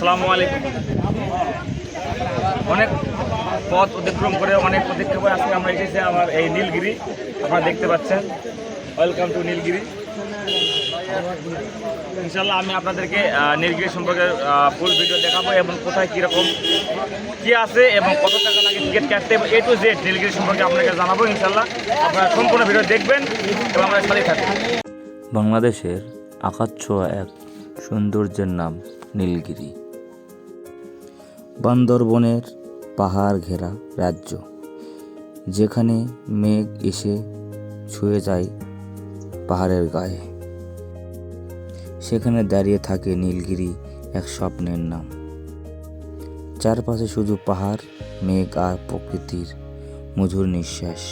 আসসালামু আলাইকুম। অনেক পথ অতিক্রম করে, অনেক করে আজকে আমরা এসেছি আমার এই নীলগিরি। আপনারা দেখতে পাচ্ছেন। Welcome to Nilgiri. ইনশাল্লাহ আমি আপনাদেরকে নীলগিরি সম্পর্কে ফুল ভিডিও দেখাবো এবং কোথায় কীরকম কী আছে এবং কত টাকা লাগে টিকিট কাটতে এবং এ টু জেড নীলগিরি সম্পর্কে আপনাকে জানাব ইনশাল্লাহ আপনারা সম্পূর্ণ ভিডিও দেখবেন এবং আমরা সাথে থাকবেন বাংলাদেশের আকাশছোঁয়া এক সৌন্দর্যের নাম নীলগিরি। বান্দরবনের পাহাড় ঘেরা রাজ্য, যেখানে মেঘ এসে ছুঁয়ে যায় পাহাড়ের গায়ে। সেখানে দাঁড়িয়ে থাকে নীলগিরি এক স্বপ্নের নাম। চারপাশে শুধু পাহাড়, মেঘ আর প্রকৃতির মধুর নিঃশ্বাস।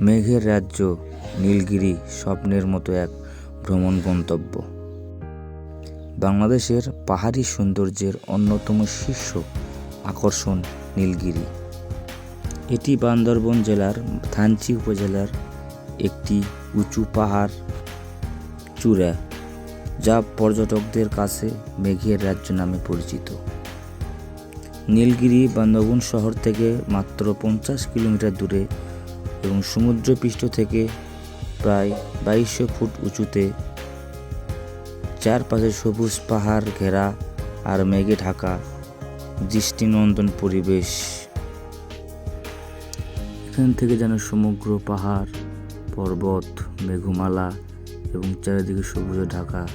মেঘের রাজ্য নীলগিরি স্বপ্নের মতো এক ভ্রমণ গন্তব্য। বাংলাদেশের পাহাড়ি সৌন্দর্যের অন্যতম শীর্ষ আকর্ষণ নীলগিরি। এটি বান্দরবন জেলার থানচি উপজেলার একটি উঁচু পাহাড় চূড়া, যা পর্যটকদের কাছে মেঘের রাজ্য নামে পরিচিত। নীলগিরি বান্দরবন শহর থেকে মাত্র পঞ্চাশ কিলোমিটার দূরে এবং সমুদ্রপৃষ্ঠ থেকে প্রায় বাইশশো ফুট উঁচুতে চারপাশে সবুজ পাহাড় ঘেরা আর মেঘে ঢাকা, দৃষ্টিনন্দন পরিবেশ। এখান থেকে যেন সমগ্র পাহাড়, পর্বত, মেঘমালা এবং চারিদিকে সবুজে ঢাকা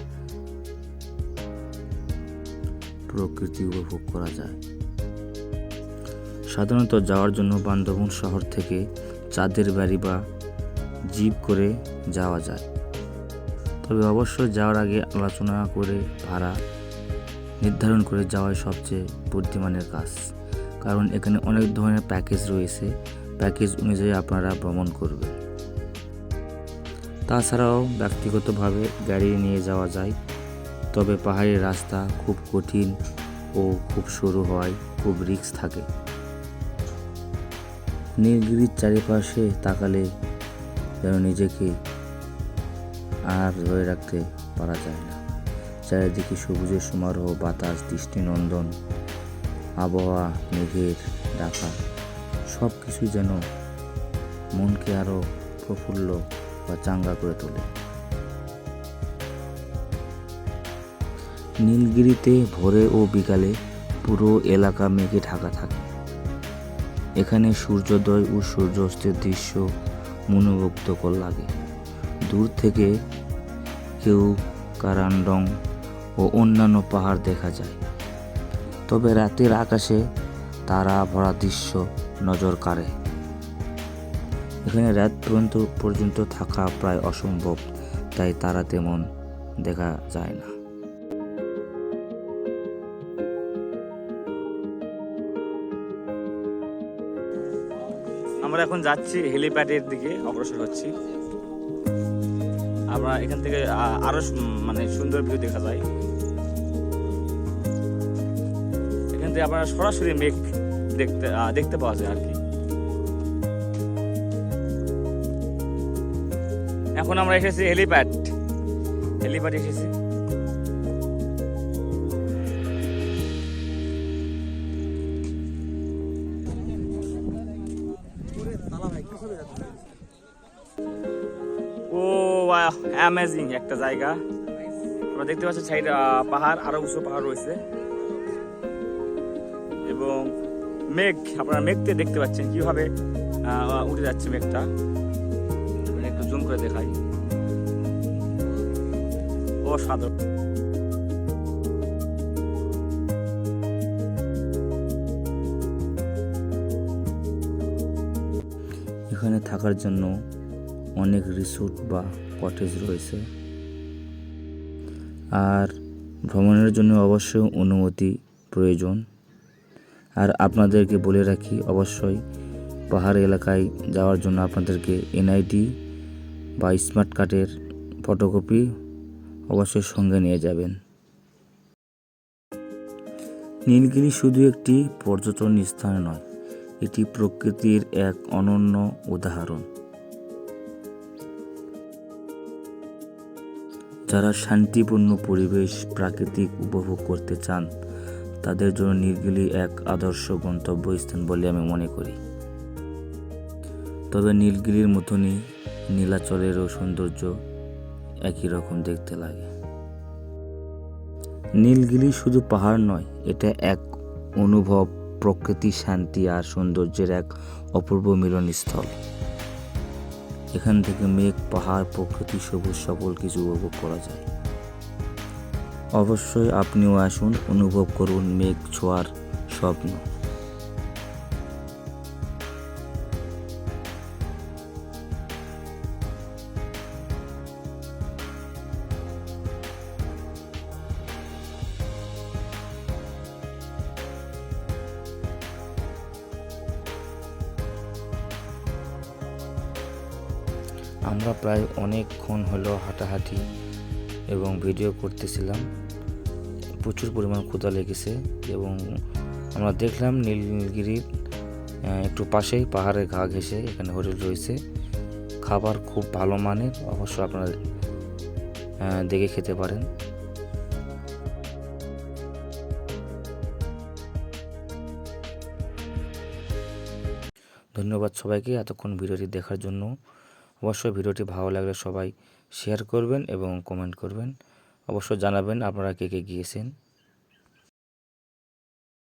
প্রকৃতি উপভোগ করা যায়। সাধারণত যাওয়ার জন্য বান্দরবন শহর থেকে চাঁদের বাড়ি বা জিপ করে যাওয়া যায়। তবে অবশ্যই যাওয়ার আগে আলোচনা করে, ভাড়া নির্ধারণ করে যাওয়াই সবচেয়ে বুদ্ধিমানের কাজ। কারণ এখানে অনেক ধরনের প্যাকেজ রয়েছে। প্যাকেজ অনুযায়ী আপনারা ভ্রমণ করবেন। তাছাড়াও ব্যক্তিগতভাবে গাড়ি নিয়ে যাওয়া যায়। তবে পাহাড়ি রাস্তা খুব কঠিন ও খুব সরু হওয়ায় খুব রিস্ক থাকে। নীলগিরির চারিপাশে তাকালে যেন নিজেকে আর ধরে রাখতে পারা যায় না। চারিদিকে সবুজের সমারোহ, বাতাস, দৃষ্টিনন্দন, আবহাওয়া, মেঘের ডাকা সব কিছু যেন মনকে আরও প্রফুল্ল বা চাঙ্গা করে তোলে। নীলগিরিতে ভোরে ও বিকালে পুরো এলাকা মেঘে ঢাকা থাকে। এখানে সূর্যোদয় ও সূর্যাস্তের দৃশ্য মনোমুগ্ধকর লাগে। দূর থেকে কেউ কারান্ডং ও অন্যান্য পাহাড় দেখা যায়। তবে রাতের আকাশে তারা ভরা দৃশ্য নজর কাড়ে। এখানে রাত পর্যন্ত পর্যন্ত থাকা প্রায় অসম্ভব, তাই তারা তেমন দেখা যায় না। আমরা এখন যাচ্ছি হেলিপ্যাডের দিকে, অগ্রসর হচ্ছি। আমরা এখান থেকে আরও আরও মানে সুন্দর ভিউ দেখা যায়। এখান থেকে আপনারা সরাসরি মেঘ দেখতে দেখতে পাওয়া যায় আর কি। এখন আমরা এসেছি হেলিপ্যাড। হেলিপ্যাড এসেছি। অ্যামেজিং একটা জায়গা। আমরা দেখতে পাচ্ছি সাইড পাহাড়, আরও উঁচু পাহাড় রয়েছে। এবং মেঘ, আপনারা মেঘতে দেখতে পাচ্ছেন কীভাবে উঠে যাচ্ছে মেঘটা। একটু জুম করে দেখাই। অসাধারণ। এখানে থাকার জন্য অনেক রিসোর্ট বা কটেজ রয়েছে। আর ভ্রমণের জন্য অবশ্যই অনুমতি প্রয়োজন। আর আপনাদেরকে বলে রাখি, অবশ্যই পাহাড় এলাকায় যাওয়ার জন্য আপনাদেরকে এনআইডি বা স্মার্ট কার্ডের ফটোকপি অবশ্যই সঙ্গে নিয়ে যাবেন। নীলগিরি শুধু একটি পর্যটন স্থান নয়, এটি প্রকৃতির এক অনন্য উদাহরণ। যারা শান্তিপূর্ণ পরিবেশ প্রাকৃতিক উপভোগ করতে চান, তাদের জন্য নীলগিরি এক আদর্শ গন্তব্যস্থান বলে আমি মনে করি। তবে নীলগিরির মতনই নীলাচলেরও সৌন্দর্য একই রকম দেখতে লাগে। নীলগিরি শুধু পাহাড় নয়, এটা এক অনুভব, প্রকৃতি, শান্তি আর সৌন্দর্যের এক অপূর্ব মিলনস্থল। এখান থেকে মেঘ, পাহাড়, প্রকৃতি, সবুজ সকল কিছু উপভোগ করা যায়। অবশ্যই আপনিও আসুন, অনুভব করুন মেঘ ছোঁয়ার স্বপ্ন। আমরা প্রায় অনেকক্ষণ হলো হাঁটাহাঁটি এবং ভিডিও করতেছিলাম। প্রচুর পরিমাণ ক্ষুধা লেগেছে এবং আমরা দেখলাম নীলগিরির একটু পাশেই পাহাড়ের ঘা ঘেঁষে এখানে হোটেল রয়েছে। খাবার খুব ভালো মানের, অবশ্য আপনারা দেখে খেতে পারেন। ধন্যবাদ সবাইকে এতক্ষণ ভিডিওটি দেখার জন্য। অবশ্যই ভিডিওটি ভালো লাগলে সবাই শেয়ার করবেন এবং কমেন্ট করবেন। অবশ্যই জানাবেন আপনারা কে কে গিয়েছেন।